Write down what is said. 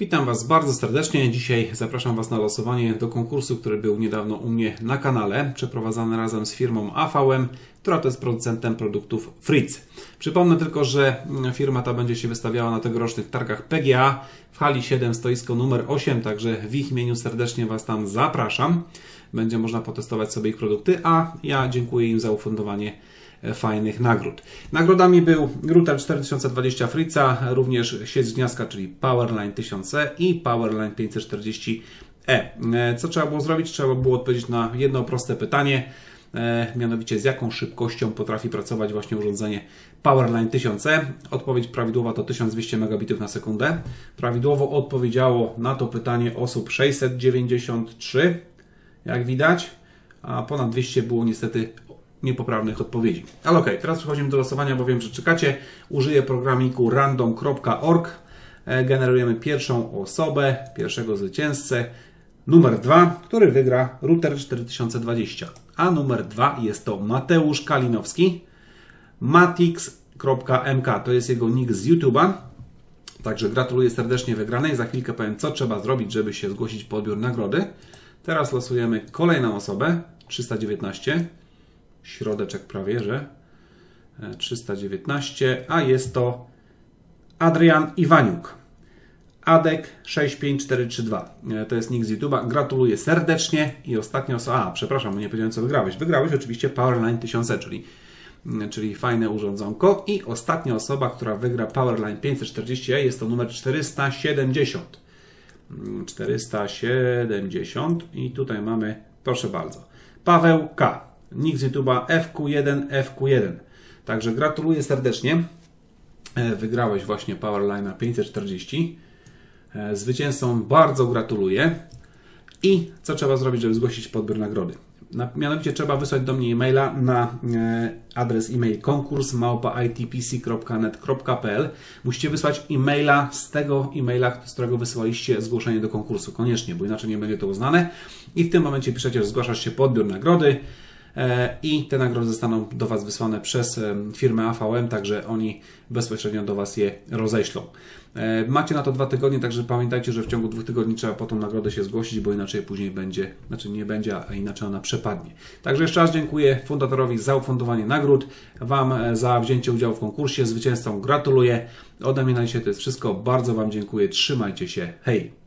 Witam Was bardzo serdecznie. Dzisiaj zapraszam Was na losowanie do konkursu, który był niedawno u mnie na kanale, przeprowadzany razem z firmą AVM, która to jest producentem produktów Fritz. Przypomnę tylko, że firma ta będzie się wystawiała na tegorocznych targach PGA w hali 7, stoisko numer 8, także w ich imieniu serdecznie Was tam zapraszam. Będzie można potestować sobie ich produkty, a ja dziękuję im za ufundowanie fajnych nagród. Nagrodami był router 4020 Fritza, również sieć gniazda, czyli Powerline 1000 i Powerline 540E. E, co trzeba było zrobić? Trzeba było odpowiedzieć na jedno proste pytanie, e, mianowicie z jaką szybkością potrafi pracować właśnie urządzenie Powerline 1000. Odpowiedź prawidłowa to 1200 megabitów na sekundę. Prawidłowo odpowiedziało na to pytanie osób 693, jak widać, a ponad 200 było niestety niepoprawnych odpowiedzi. Ale ok, teraz przechodzimy do losowania, bo wiem, że czekacie. Użyję programiku random.org. E, generujemy pierwszą osobę, pierwszego zwycięzcę. Numer 2, który wygra router 4020. A numer 2 jest to Mateusz Kalinowski. matix.mk to jest jego nick z YouTube'a. Także gratuluję serdecznie wygranej. Za chwilkę powiem, co trzeba zrobić, żeby się zgłosić po odbiór nagrody. Teraz losujemy kolejną osobę, 319 środeczek prawie, że 319, a jest to Adrian Iwaniuk. Adek 65432. E, to jest nick z YouTube'a. Gratuluję serdecznie. I ostatnia osoba. A, przepraszam, nie powiedziałem co wygrałeś. Wygrałeś oczywiście Powerline 1000, czyli, mm, czyli fajne urządzonko. I ostatnia osoba, która wygra Powerline 540 jest to numer 470. 470 mm, i tutaj mamy, proszę bardzo, Paweł K nick z YouTube'a FQ1, FQ1. Także gratuluję serdecznie. E, wygrałeś właśnie Powerline 540. E, zwycięzcom bardzo gratuluję. I co trzeba zrobić, żeby zgłosić podbiór nagrody? Mianowicie trzeba wysłać do mnie e-maila na e, adres e-mail konkurs Musicie wysłać e-maila z tego e-maila, z którego wysyłaliście zgłoszenie do konkursu. Koniecznie, bo inaczej nie będzie to uznane. I w tym momencie piszecie, że zgłaszasz się podbiór nagrody. E, i te nagrody zostaną do Was wysłane przez e, firmę AVM, także oni bezpośrednio do Was je roześlą. E, macie na to dwa tygodnie, także pamiętajcie, że w ciągu dwóch tygodni trzeba po tą nagrodę się zgłosić, bo inaczej później będzie, znaczy nie będzie, a inaczej ona przepadnie. Także jeszcze raz dziękuję fundatorowi za ufundowanie nagród, Wam za wzięcie udziału w konkursie, zwycięzcom gratuluję. Ode mnie na dzisiaj to jest wszystko. Bardzo Wam dziękuję. Trzymajcie się. Hej!